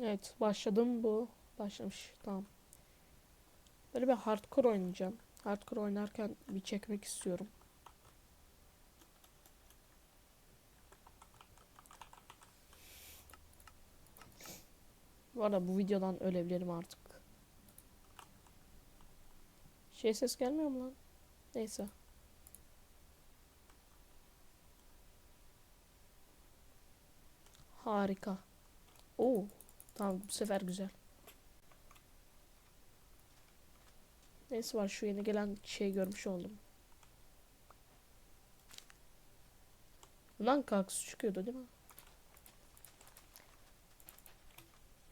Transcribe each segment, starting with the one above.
Evet başladım bu. Başlamış. Tamam. Böyle bir hardcore oynayacağım. Hardcore oynarken bir çekmek istiyorum. Bu arada bu videodan ölebilirim artık. Şey ses gelmiyor mu lan? Neyse. Harika. Oo, tamam bu sefer güzel. Neyse var şu yeni gelen şey görmüş oldum. Bundan kaktüs çıkıyordu değil mi?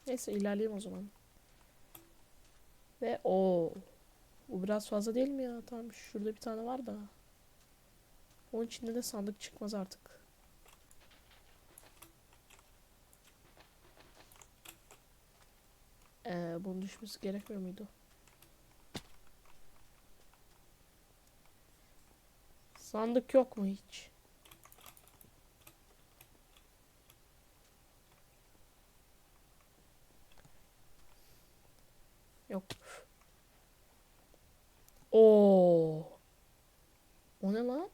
Neyse ilerleyeyim o zaman. Ve o bu biraz fazla değil mi ya? Tamam şurada bir tane var da. Onun içinde de sandık çıkmaz artık. Ee, bunun düşmesi gerekmiyor muydu? Sandık yok mu hiç? Yok. Oo. O ne lan?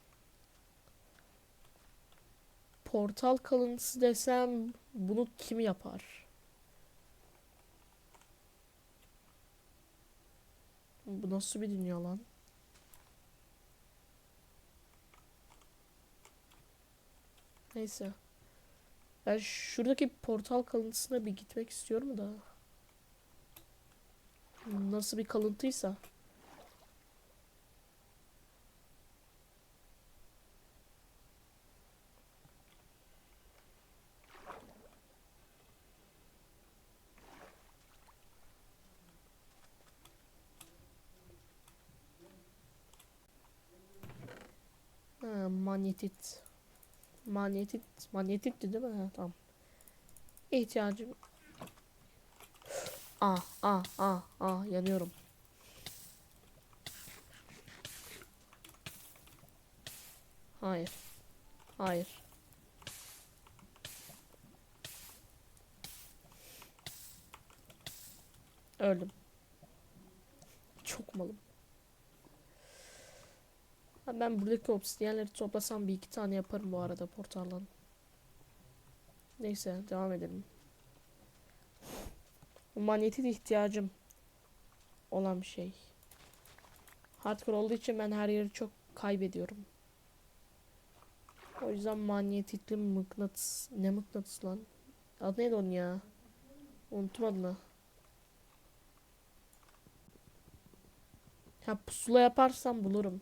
Portal kalıntısı desem bunu kim yapar? Bu nasıl bir dünya lan? Neyse. Ben şuradaki portal kalıntısına bir gitmek istiyorum da. Nasıl bir kalıntıysa. Ha, manyetit. Manyetit. Manyetitti değil mi? Ha, tamam. İhtiyacım. Ah ah ah ah yanıyorum. Hayır. Hayır. Öldüm. Çok malım. Ha, Ben buradaki obsidiyenleri toplasam bir iki tane yaparım bu arada portaldan. Neyse devam edelim. Bu manyetit ihtiyacım olan bir şey. Hardcore olduğu için ben her yeri çok kaybediyorum. O yüzden manyetitli mıknatıs. Ne mıknatıs lan? Adı neydi onun ya? Unuttum adını. Ha pusula yaparsam bulurum.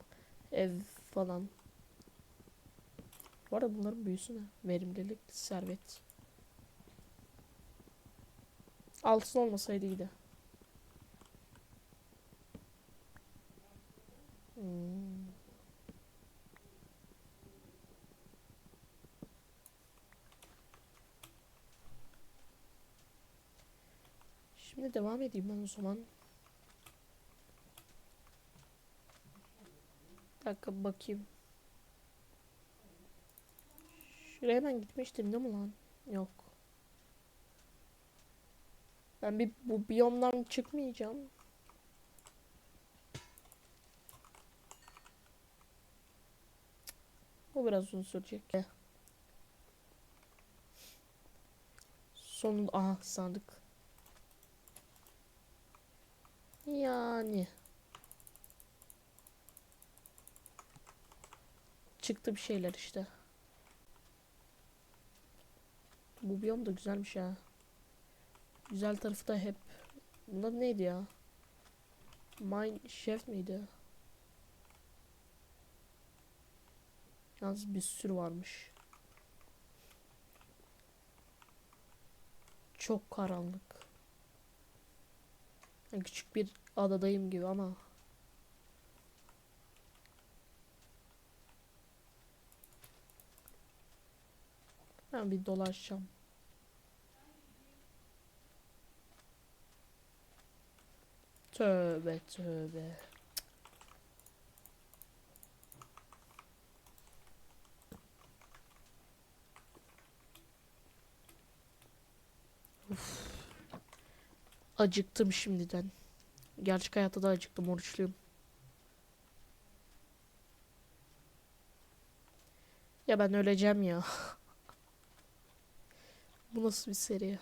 Ev falan. Bu arada bunların büyüsü ne? Verimlilik, servet. Altın olmasaydı iyiydi. Hmm. Şimdi devam edeyim ben o zaman. Dakika bakayım. Şuraya ben gitmiştim değil mi lan? Yok. Ben bir bu biyomdan çıkmayacağım. Bu biraz uzun sürecek. Sonunda aha sandık. Yani. Çıktı bir şeyler işte. Bu biyom da güzelmiş ha. Güzel tarafı da hep. Bunlar neydi ya? Mine Chef miydi? Yalnız bir sürü varmış. Çok karanlık. Küçük bir adadayım gibi ama. Ben bir dolaşacağım. Tövbe tövbe. Uf. Acıktım şimdiden. Gerçek hayatta da acıktım oruçluyum. Ya ben öleceğim ya. Bu nasıl bir seri?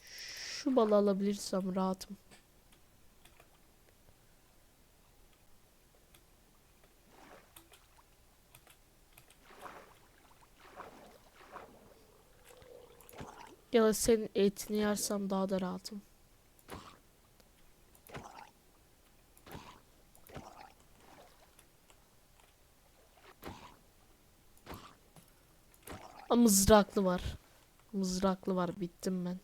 Şu balı alabilirsem rahatım. Ya da senin etini yersem daha da rahatım. Aa, mızraklı var. Mızraklı var. Bittim ben.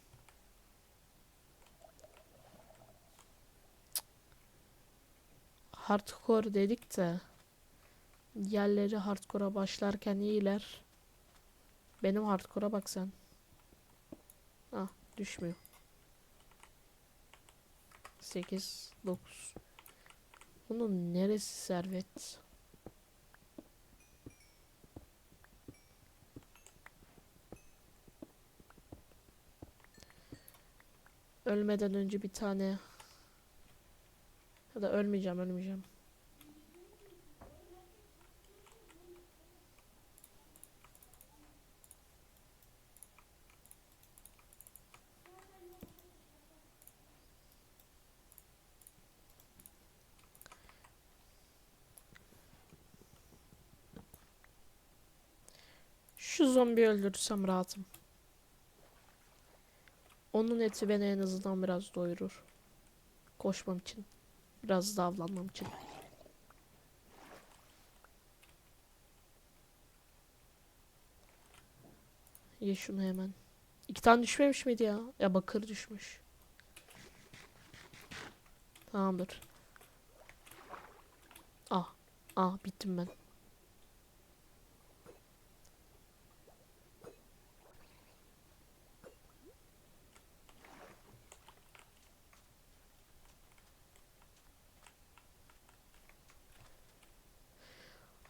Hardcore dedik de yerleri hardcore'a başlarken iyiler. Benim hardcore'a bak sen. Ah düşmüyor. 8 9 Bunun neresi servet? Ölmeden önce bir tane ya da ölmeyeceğim ölmeyeceğim. Şu zombi öldürürsem rahatım. Onun eti beni en azından biraz doyurur. Koşmam için. Biraz daha avlanmam için. Ye şunu hemen. İki tane düşmemiş miydi ya? Ya bakır düşmüş. Tamamdır. Ah. Ah bittim ben.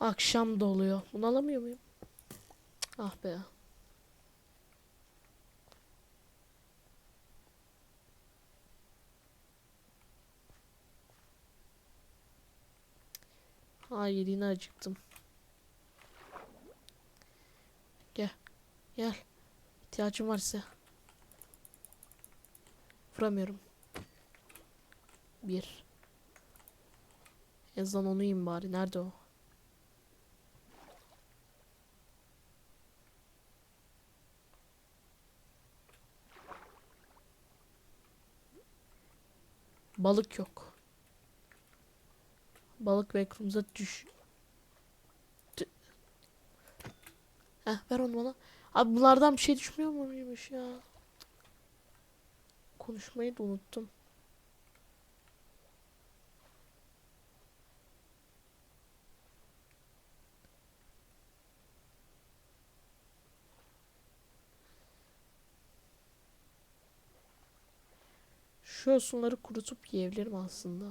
Akşam da oluyor. Bunu alamıyor muyum? Ah be. Hayır yine acıktım. Gel. Gel. İhtiyacım var size. Vuramıyorum. Bir. En azından onu yiyeyim bari. Nerede o? Balık yok. Balık backroom'da düş. Dü- Heh ver onu bana. Abi bunlardan bir şey düşmüyor muymuş ya? Konuşmayı da unuttum. Şu yosunları kurutup yiyebilirim aslında.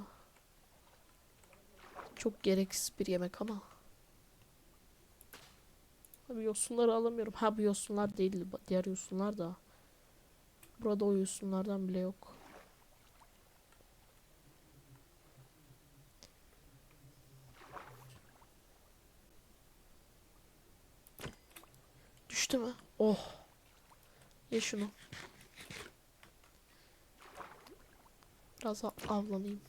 Çok gereksiz bir yemek ama. Abi yosunları alamıyorum. Ha bu yosunlar değil. Diğer yosunlar da. Burada o yosunlardan bile yok. Düştü mü? Oh. Ye şunu. Biraz av- avlanayım.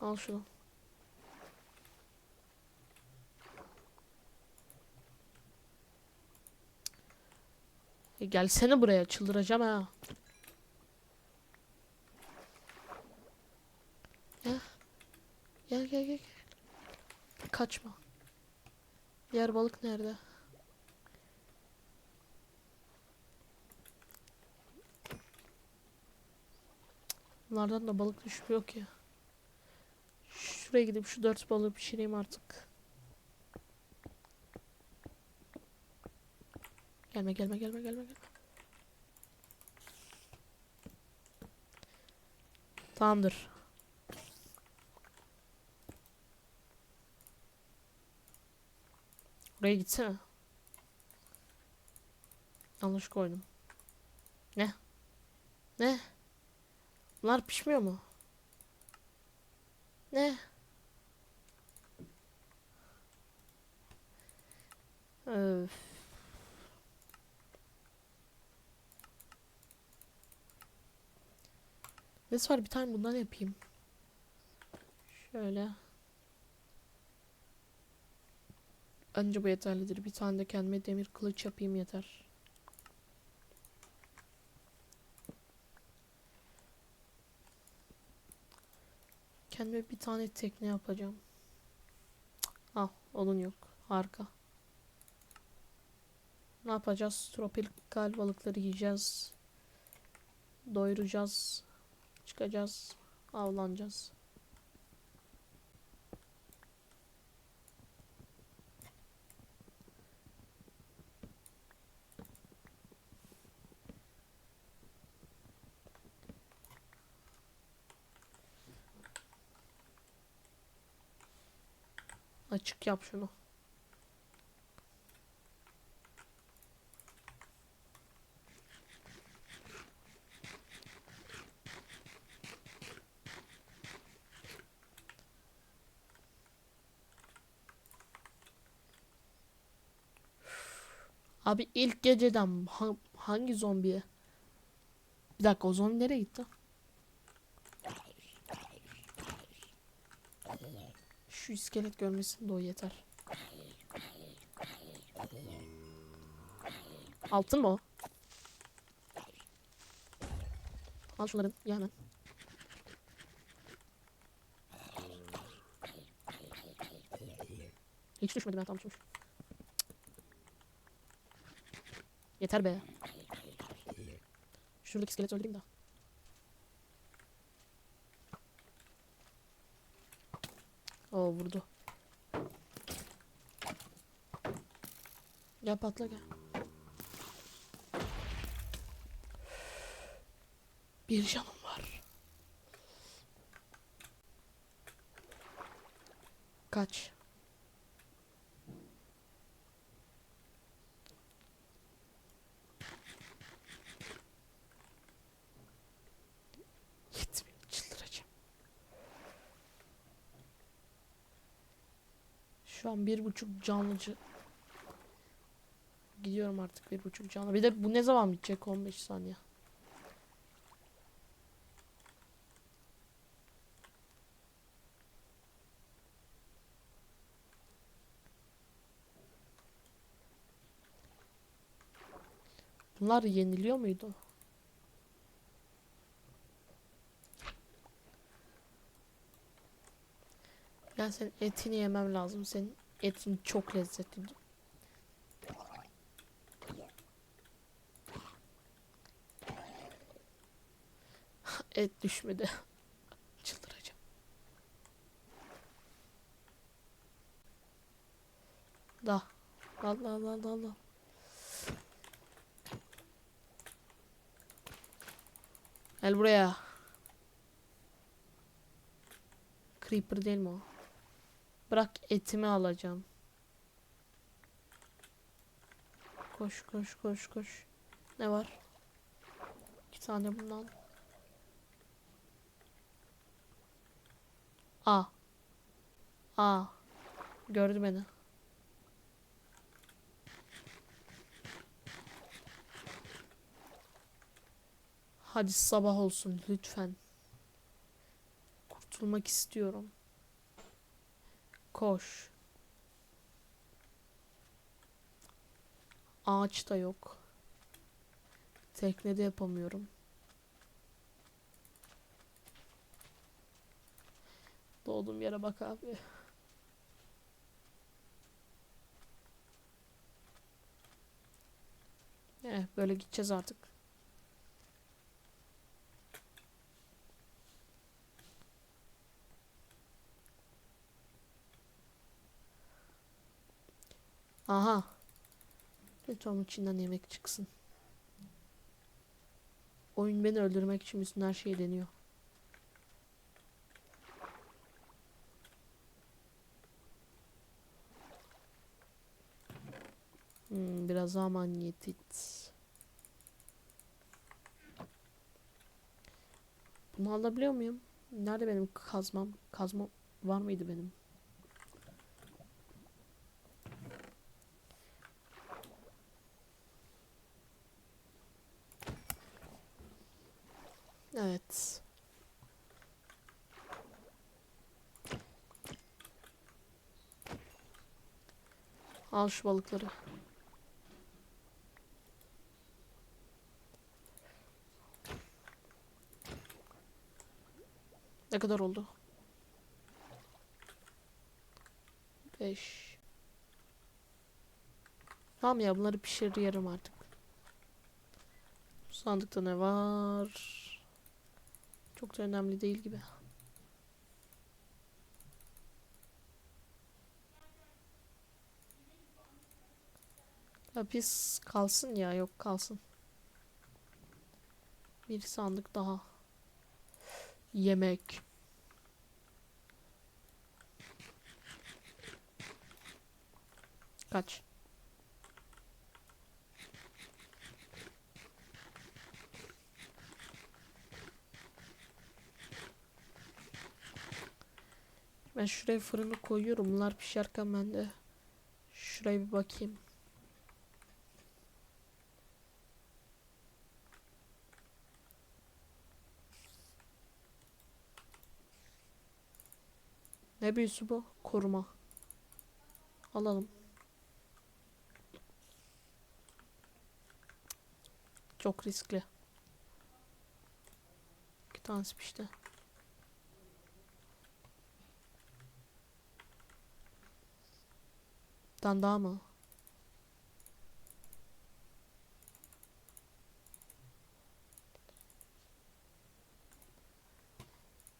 Al şunu. E gelsene buraya çıldıracağım ha. Gel gel. gel. Kaçma. Diğer balık nerede? Bunlardan da balık düşmüyor ki. Şuraya gidip şu dört balığı pişireyim artık. Gelme gelme gelme gelme gelme. Tamamdır. Oraya gitsene. Yanlış koydum. Ne? Ne? Bunlar pişmiyor mu? Ne? Öf. Ne var bir tane bundan yapayım. Şöyle. Önce bu yeterlidir. Bir tane de kendime demir kılıç yapayım yeter. Kendime bir tane tekne yapacağım. Ah, onun yok. Harika. Ne yapacağız? Tropikal balıkları yiyeceğiz. Doyuracağız. Çıkacağız. Avlanacağız. Açık yap şunu. Abi ilk geceden ha- hangi zombiye? Bir dakika o zombi nereye gitti? Şu iskelet görmesin de o yeter. Altın mı o? Al şunları ye hemen. Hiç düşmedi ben tam düşmüş. Yeter be. Şuradaki iskeleti öldüreyim de. Oo vurdu. Gel patla gel. Bir canım var. Kaç. Yetmiyor. Çıldıracağım. Şu an bir buçuk canlıcı. Gidiyorum artık bir buçuk canlı. Bir de bu ne zaman bitecek 15 saniye. Bunlar yeniliyor muydu? Ben senin etini yemem lazım. Senin etin çok lezzetli. Et düşmedi. Çıldıracağım. Da. Allah Allah Allah Allah. Gel buraya. Creeper değil mi o? Bırak etimi alacağım. Koş koş koş koş. Ne var? İki tane bundan. A. A. Gördü beni. Hadi sabah olsun lütfen. Kurtulmak istiyorum. Koş. Ağaç da yok. Teknede yapamıyorum. Doğduğum yere bak abi. Eh, böyle gideceğiz artık. Lütfen onun içinden yemek çıksın. Oyun beni öldürmek için bütün her şeyi deniyor. Hmm, biraz daha manyetit. Bunu alabiliyor muyum? Nerede benim kazmam? Kazma var mıydı benim? Al şu balıkları. Ne kadar oldu? 5 Tamam ya bunları pişirir yerim artık. Sandıkta ne var? Çok da önemli değil gibi. Lapis kalsın ya yok kalsın. Bir sandık daha. Yemek. Kaç? Ben şuraya fırını koyuyorum. Bunlar pişerken ben de şuraya bir bakayım. Ne büyüsü bu? Koruma. Alalım. Çok riskli. İki tanesi pişti. Bir tane daha mı?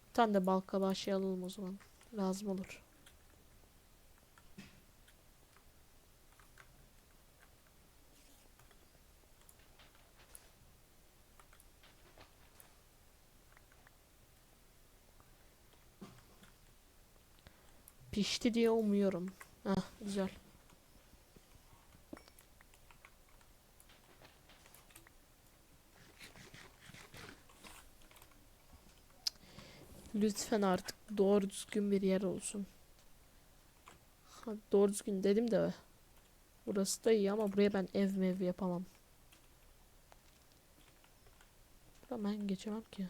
Bir tane de bal kabağı şey alalım o zaman. Lazım olur. Pişti diye umuyorum. Heh, güzel. Lütfen artık doğru düzgün bir yer olsun. Ha, doğru düzgün dedim de burası da iyi ama buraya ben ev mev yapamam. Buradan ben geçemem ki.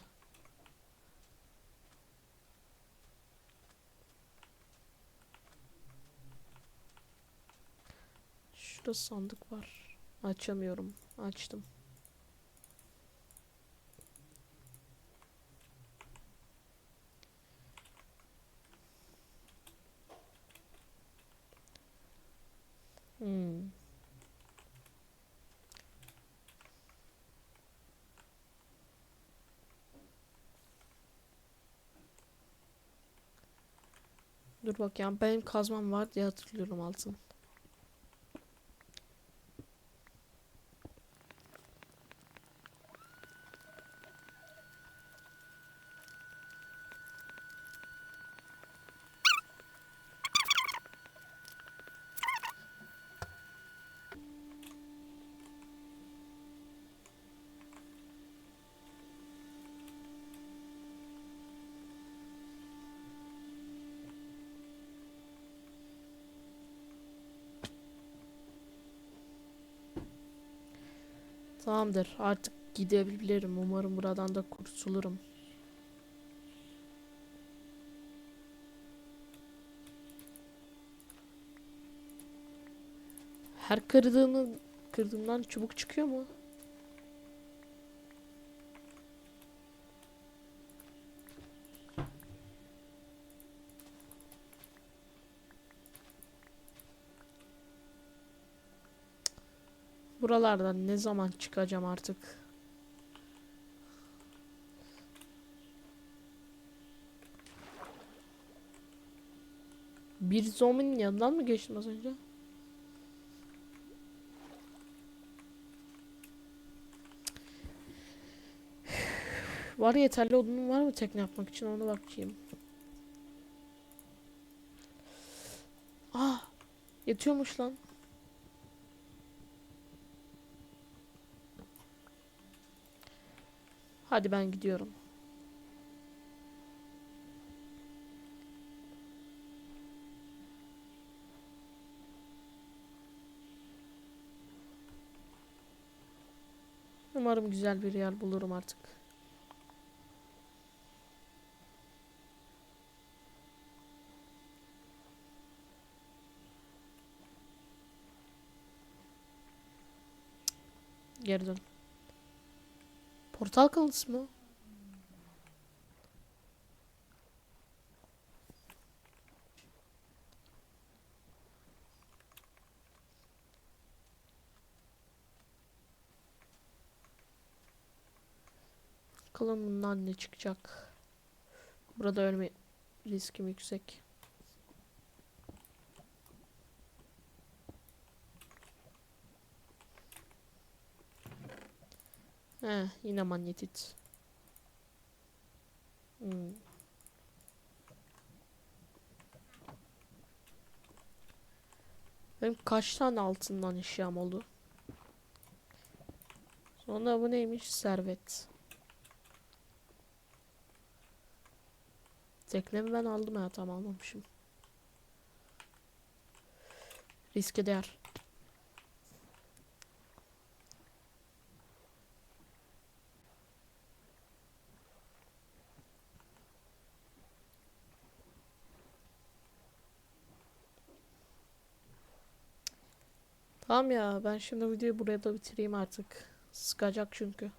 Şurada sandık var. Açamıyorum. Açtım. Hmm. Dur bak ya benim kazmam var diye hatırlıyorum altın. Tamamdır. Artık gidebilirim. Umarım buradan da kurtulurum. Her kırdığını kırdığımdan çubuk çıkıyor mu? Buralardan ne zaman çıkacağım artık? Bir zombinin yanından mı geçtim az önce? Var yeterli odunum var mı tekne yapmak için ona bakayım. Ah, yetiyormuş lan. Hadi ben gidiyorum. Umarım güzel bir yer bulurum artık. Geri dön. Portal kalıntısı mı? Bakalım bundan ne çıkacak. Burada ölme riskim yüksek. He, yine manyetit. Hmm. Benim kaç tane altından eşyam oldu? Sonra bu neymiş? Servet. Teknemi ben aldım ya tamam almamışım. Riske değer. Tamam ya ben şimdi videoyu buraya da bitireyim artık. Sıkacak çünkü.